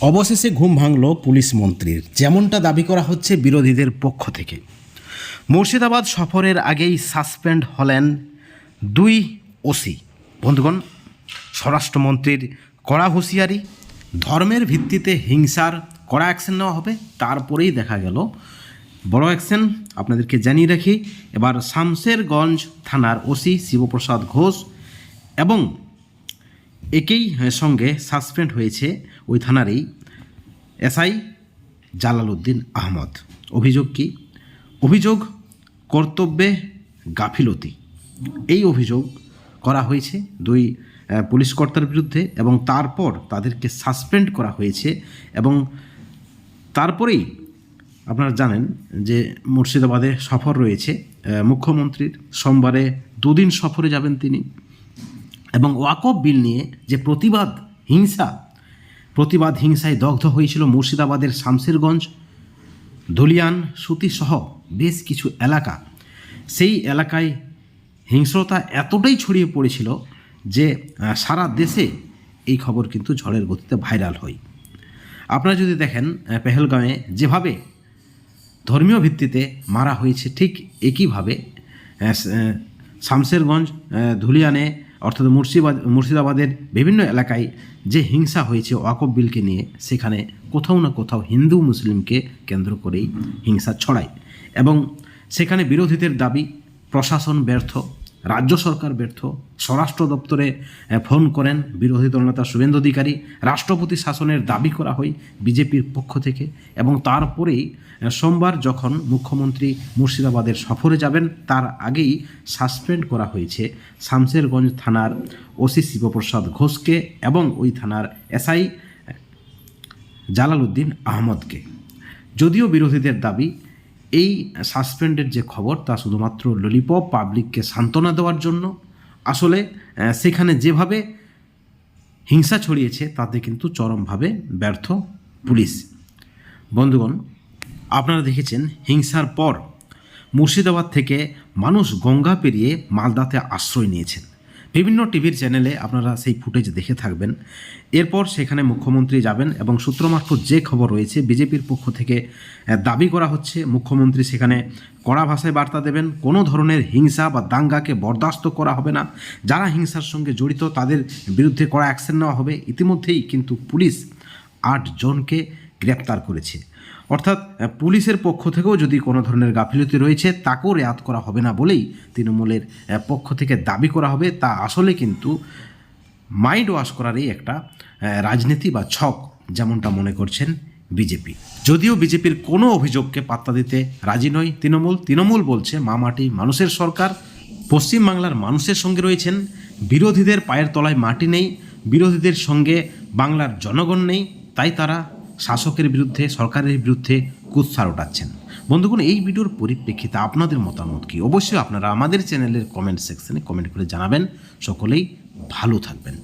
অবশেষে ঘুম ভাঙল পুলিশ মন্ত্রীর। যেমনটা দাবি করা হচ্ছে বিরোধীদের পক্ষ থেকে। মুর্শিদাবাদ সফরের আগেই সাসপেন্ড হলেন দুই ওসি। বন্ধুগণ, স্বরাষ্ট্রমন্ত্রীর কড়া হুঁশিয়ারি, ধর্মের ভিত্তিতে হিংসার কড়া অ্যাকশন নেওয়া হবে, তারপরেই দেখা গেল। বড় অ্যাকশন আপনাদেরকে জানিয়ে রাখি, এবার শামশেরগঞ্জ থানার ওসি শিবপ্রসাদ ঘোষ এবং একেই সঙ্গে সাসপেন্ড হয়েছে ওই থানারই এসআই জালালউদ্দিন আহমদ। অভিযোগ কি? অভিযোগ, কর্তব্যে গাফিলতি। এই অভিযোগ করা হয়েছে দুই পুলিশ কর্তার বিরুদ্ধে এবং তারপর তাদেরকে সাসপেন্ড করা হয়েছে এবং তারপরেই আপনারা জানেন যে মুর্শিদাবাদে সফর রয়েছে। মুখ্যমন্ত্রীর সোমবারে দুদিন সফরে যাবেন তিনি। এবং ওয়াকফ বিল নিয়ে যে প্রতিবাদ, হিংসা, প্রতিবাদ হিংসায় দগ্ধ হয়েছিল মুর্শিদাবাদের শামশেরগঞ্জ ধুলিয়ান, সুতিসহ বেশ কিছু এলাকা। সেই এলাকায় হিংস্রতা এতটাই ছড়িয়ে পড়েছিল যে সারা দেশে এই খবর কিন্তু ঝড়ের গতিতে ভাইরাল হয়। আপনারা যদি দেখেন পেহেলগাঁয়ে যেভাবে ধর্মীয় ভিত্তিতে মারা হয়েছে ঠিক একইভাবে শামশেরগঞ্জ ধুলিয়ানে অর্থাৎ মুর্শিদাবাদ মুর্শিদাবাদের বিভিন্ন এলাকায় যে হিংসা হয়েছে ওয়াকফ বিলকে নিয়ে, সেখানে কোথাও না কোথাও হিন্দু মুসলিমকে কেন্দ্র করেই হিংসা ছড়ায়। এবং সেখানে বিরোধীদের দাবি, প্রশাসন ব্যর্থ রাজ্য সরকার ব্যর্থ। স্বরাষ্ট্র দপ্তরে ফোন করেন বিরোধী দলনেতা শুভেন্দু অধিকারী। রাষ্ট্রপতি শাসনের দাবি করা হয় বিজেপির পক্ষ থেকে এবং তারপরেই সোমবার যখন মুখ্যমন্ত্রী মুর্শিদাবাদের সফরে যাবেন, তার আগেই সাসপেন্ড করা হয়েছে শামশেরগঞ্জ থানার ওসি শিবপ্রসাদ ঘোষকে এবং ওই থানার এসআই জালালউদ্দিন আহমদকে। যদিও বিরোধীদের দাবি এই সাসপেন্ডের যে খবর তা শুধুমাত্র ললিপপ পাবলিককে সান্ত্বনা দেওয়ার জন্য। আসলে সেখানে যেভাবে হিংসা ছড়িয়েছে, তাতে কিন্তু চরমভাবে ব্যর্থ পুলিশ। বন্ধুগণ, আপনারা দেখেছেন, হিংসার পর মুর্শিদাবাদ থেকে মানুষ গঙ্গা পেরিয়ে মালদাতে আশ্রয় নিয়েছেন। বিভিন্ন টিভির চ্যানেলে আপনারা সেই ফুটেজ দেখে থাকবেন। এরপর সেখানে মুখ্যমন্ত্রী যাবেন এবং সূত্র মারফত যে খবর রয়েছে, বিজেপির পক্ষ থেকে দাবি করা হচ্ছে, মুখ্যমন্ত্রী সেখানে কড়া ভাষায় বার্তা দেবেন, কোনো ধরনের হিংসা বা দাঙ্গাকে বরদাস্ত করা হবে না। যারা হিংসার সঙ্গে জড়িত, তাদের বিরুদ্ধে কড়া অ্যাকশন নেওয়া হবে। ইতিমধ্যেই কিন্তু পুলিশ আট জনকে গ্রেপ্তার করেছে। অর্থাৎ পুলিশের পক্ষ থেকেও যদি কোনো ধরনের গাফিলতি রয়েছে, তাকেও রেয়াত করা হবে না বলেই তৃণমূলের পক্ষ থেকে দাবি করা হবে। তা আসলে কিন্তু মাইন্ড ওয়াশ করারই একটা রাজনীতি বা ছক যেমনটা মনে করছেন বিজেপি। যদিও বিজেপির কোনো অভিযোগকে পাত্তা দিতে রাজি নয় তৃণমূল। তৃণমূল বলছে মামাটি মানুষের সরকার। পশ্চিমবাংলার মানুষের সঙ্গে রয়েছেন। বিরোধীদের পায়ের তলায় মাটি নেই। বিরোধীদের সঙ্গে বাংলার জনগণ নেই। তাই তারা শাসকের বিরুদ্ধে, সরকারের বিরুদ্ধে কুৎসার ওঠাচ্ছেন। বন্ধুগণ, এই ভিডিওর পরিপ্রেক্ষিতে আপনাদের মতামত কী? অবশ্যই আপনারা আমাদের চ্যানেলের কমেন্ট সেকশনে কমেন্ট করে জানাবেন। সকলেই ভালো থাকবেন।